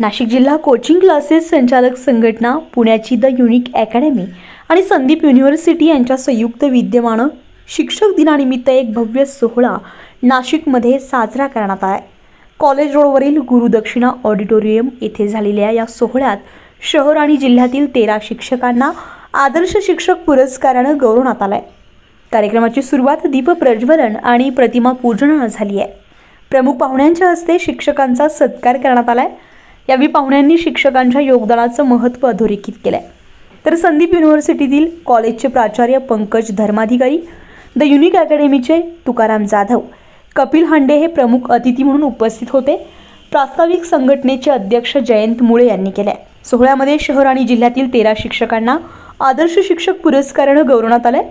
नाशिक जिल्हा coaching classes संचालक संघटना पुण्याची द युनिक अकॅडमी आणि संदीप युनिव्हर्सिटी यांच्या संयुक्त विद्यमानं शिक्षक दिनानिमित्त एक भव्य सोहळा नाशिकमध्ये साजरा करण्यात आला कॉलेज रोडवरील गुरुदक्षिणा ऑडिटोरियम येथे झालेल्या या सोहळ्यात शहर आणि जिल्ह्यातील तेरा शिक्षकांना आदर्श शिक्षक पुरस्कारानं गौरवण्यात आहे कार्यक्रमाची सुरुवात दीपप्रज्वलन आणि प्रतिमा पूजनानं झाली आहे. प्रमुख पाहुण्यांच्या हस्ते शिक्षकांचा सत्कार करण्यात आला आहे यावेळी पाहुण्यांनी शिक्षकांच्या योगदानाचं महत्त्व अधोरेखित केलंय. तर संदीप युनिव्हर्सिटीतील कॉलेजचे प्राचार्य पंकज धर्माधिकारी द युनिक अकॅडमीचे तुकाराम जाधव कपिल हांडे हे प्रमुख अतिथी म्हणून उपस्थित होते. प्रास्ताविक संघटनेचे अध्यक्ष जयंत मुळे यांनी केले सोहळ्यामध्ये शहर आणि जिल्ह्यातील तेरा शिक्षकांना आदर्श शिक्षक पुरस्कारानं गौरवण्यात आलंय.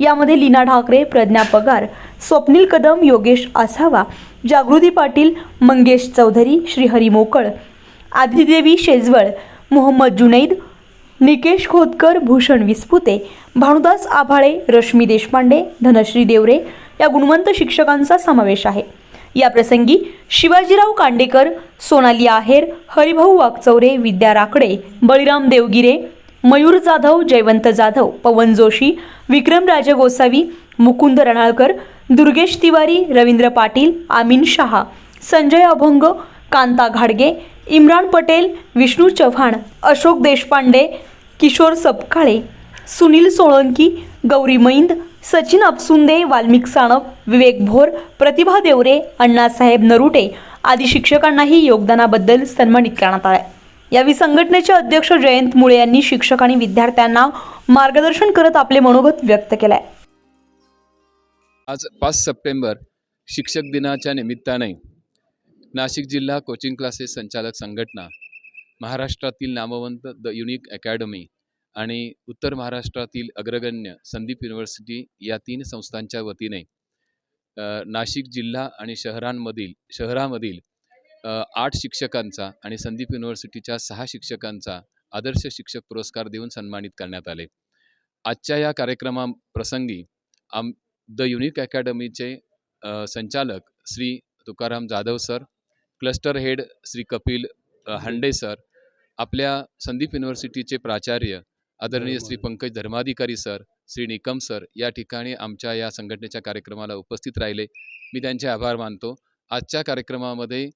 यामध्ये लीना ठाकरे प्रज्ञा पगार स्वप्नील कदम योगेश आसावा जागृती पाटील मंगेश चौधरी श्रीहरी मोकळ आदिदेवी शेजवळ मोहम्मद जुनैद निकेश खोतकर भूषण विस्पुते भानुदास आभाळे रश्मी देशपांडे धनश्री देवरे या गुणवंत शिक्षकांचा समावेश आहे. या प्रसंगी शिवाजीराव कांडेकर सोनाली आहेर हरिभाऊ वागचौरे विद्या राकडे बळीराम देवगिरे मयूर जाधव जयवंत जाधव पवन जोशी विक्रम राजे गोसावी मुकुंद रणाळकर दुर्गेश तिवारी रवींद्र पाटील आमिन शहा संजय अभंग कांता घाडगे इम्रान पटेल विष्णू चव्हाण अशोक देशपांडे किशोर सपकाळे सुनील सोळंकी गौरी मैंद सचिन अपसुंदे वाल्मिक साणप विवेक भोर प्रतिभा देवरे अण्णासाहेब नरुटे आदी शिक्षकांनाही योगदानाबद्दल सन्मानित करण्यात आले यावेळी संघटनेचे अध्यक्ष जयंत मुळे यांनी शिक्षक आणि विद्यार्थ्यांना मार्गदर्शन करत आपले मनोगत व्यक्त केले आज पाच सप्टेंबर शिक्षक दिनाच्या निमित्ताने नाशिक जिल्हा कोचिंग क्लासेस संचालक संघटना महाराष्ट्रातील नामवंत द युनिक अकॅडमी आणि उत्तर महाराष्ट्रातील अग्रगण्य संदीप युनिव्हर्सिटी या तीन संस्थांच्या वतीने नाशिक जिल्हा आणि शहरांमधील शहरामधील आठ शिक्षकांचा आणि संदीप युनिव्हर्सिटीच्या सहा शिक्षकांचा आदर्श शिक्षक पुरस्कार देऊन सन्मानित करण्यात आले. आजच्या या कार्यक्रमाप्रसंगी आम द युनिक अकॅडमीचे संचालक Shri Tukaram Jadhav sir cluster head Shri Kapil Hande sir आपल्या संदीप युनिव्हर्सिटीचे प्राचार्य आदरणीय श्री पंकज धर्माधिकारी सर श्री निकम सर या ठिकाणी आमच्या या संघटनेच्या कार्यक्रमाला उपस्थित राहिले. मी त्यांचे आभार मानतो. आजच्या कार्यक्रमामध्ये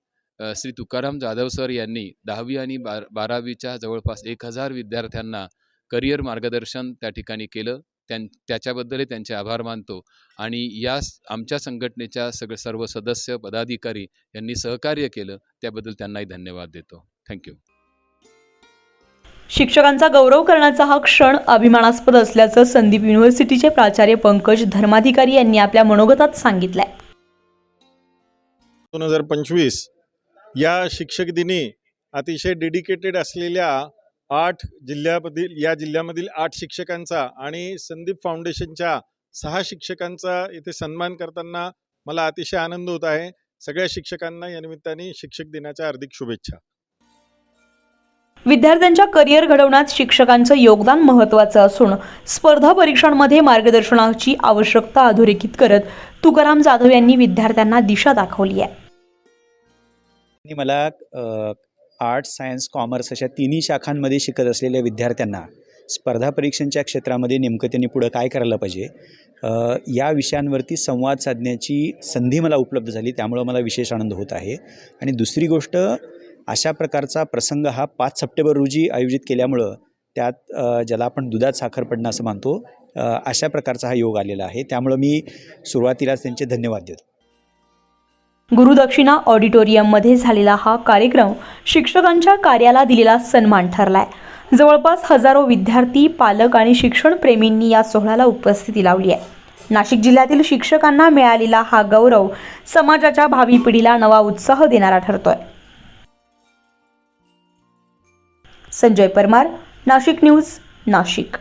श्री तुकाराम जाधव सर यांनी दहावी आणि बार बारावीच्या जवळपास एक हजार विद्यार्थ्यांना करिअर मार्गदर्शन त्या ठिकाणी केलं. त्यां त्याच्याबद्दलही त्यांचे आभार मानतो. आणि या आमच्या संघटनेच्या सगळे सर्व सदस्य पदाधिकारी यांनी सहकार्य केलं त्याबद्दल त्यांनाही धन्यवाद देतो. थँक्यू शिक्षकांचा गौरव करण्याचा हा क्षण अभिमानास्पद असल्याचं संदीप युनिव्हर्सिटीचे प्राचार्य पंकज धर्माधिकारी यांनी आपल्या मनोगतात सांगितलंय. दोन हजार पंचवीस या शिक्षक दिनी अतिशय डेडिकेटेड असलेल्या आठ जिल्ह्यामधील या जिल्ह्यामधील आठ शिक्षकांचा आणि संदीप फाउंडेशनच्या सहा शिक्षकांचा इथे सन्मान करताना मला अतिशय आनंद होत आहे. सगळ्या शिक्षकांना या निमित्ताने शिक्षक दिनाच्या हार्दिक शुभेच्छा. विद्यार्थ्यांच्या करिअर घडवण्यात शिक्षकांचं योगदान महत्त्वाचं असून स्पर्धा परीक्षांमध्ये मार्गदर्शनाची आवश्यकता अधोरेखित करत तुकाराम जाधव यांनी विद्यार्थ्यांना दिशा दाखवली आहे. आणि मला आर्ट्स सायन्स कॉमर्स अशा तिन्ही शाखांमध्ये शिकत असलेल्या विद्यार्थ्यांना स्पर्धा परीक्षांच्या क्षेत्रामध्ये नेमकं त्यांनी पुढं काय करायला पाहिजे या विषयांवरती संवाद साधण्याची संधी मला उपलब्ध झाली त्यामुळं मला विशेष आनंद होत आहे. आणि दुसरी गोष्ट अशा प्रकारचा प्रसंग हा पाच सप्टेंबर रोजी आयोजित केल्यामुळं त्यात ज्याला आपण दुधात साखर पडणं असं मानतो अशा प्रकारचा हा योग आलेला आहे. त्यामुळं मी सुरुवातीलाच त्यांचे धन्यवाद देतो. गुरुदक्षिणा ऑडिटोरियममध्ये झालेला हा कार्यक्रम शिक्षकांच्या कार्याला दिलेला सन्मान ठरलाय. जवळपास हजारो विद्यार्थी पालक आणि शिक्षणप्रेमींनी या सोहळ्याला उपस्थिती लावली आहे. नाशिक जिल्ह्यातील शिक्षकांना मिळालेला हा गौरव समाजाच्या भावी पिढीला नवा उत्साह देणारा ठरतोय. संजय परमार नाशिक न्यूज नाशिक.